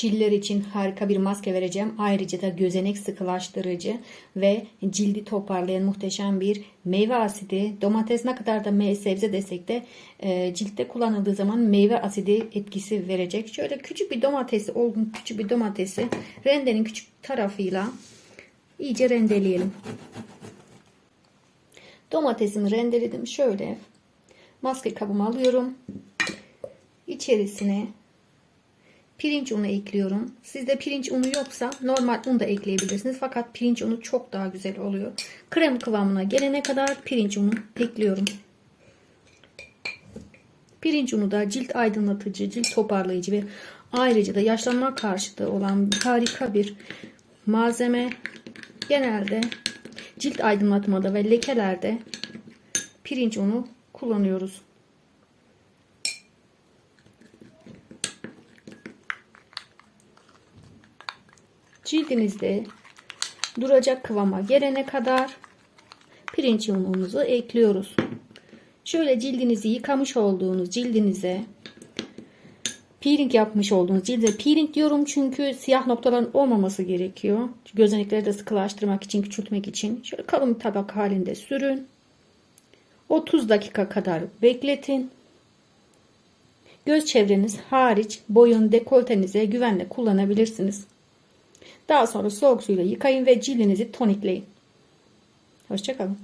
Çiller için harika bir maske vereceğim. Ayrıca da gözenek sıkılaştırıcı ve cildi toparlayan muhteşem bir meyve asidi. Domates ne kadar da meyve sebze desek de e, ciltte kullanıldığı zaman meyve asidi etkisi verecek. Şöyle küçük bir domatesi, olgun küçük bir domatesi rendenin küçük tarafıyla iyice rendeleyelim. Domatesimi rendeledim. Şöyle maske kabıma alıyorum. İçerisine pirinç unu ekliyorum. Sizde pirinç unu yoksa normal un da ekleyebilirsiniz. Fakat pirinç unu çok daha güzel oluyor. Krem kıvamına gelene kadar pirinç unu ekliyorum. Pirinç unu da cilt aydınlatıcı, cilt toparlayıcı ve ayrıca da yaşlanma karşıtı olan harika bir malzeme. Genelde cilt aydınlatmada ve lekelerde pirinç unu kullanıyoruz. Cildinizde duracak kıvama gelene kadar pirinç unumuzu ekliyoruz. Şöyle cildinizi yıkamış olduğunuz cildinize peeling yapmış olduğunuz cilde peeling diyorum çünkü siyah noktaların olmaması gerekiyor. Gözenekleri de sıkılaştırmak için, küçültmek için. Şöyle kalın bir tabak halinde sürün. 30 dakika kadar bekletin. Göz çevreniz hariç boyun dekoltenize güvenle kullanabilirsiniz. Daha sonra soğuk suyla yıkayın ve cildinizi tonikleyin. Hoşçakalın.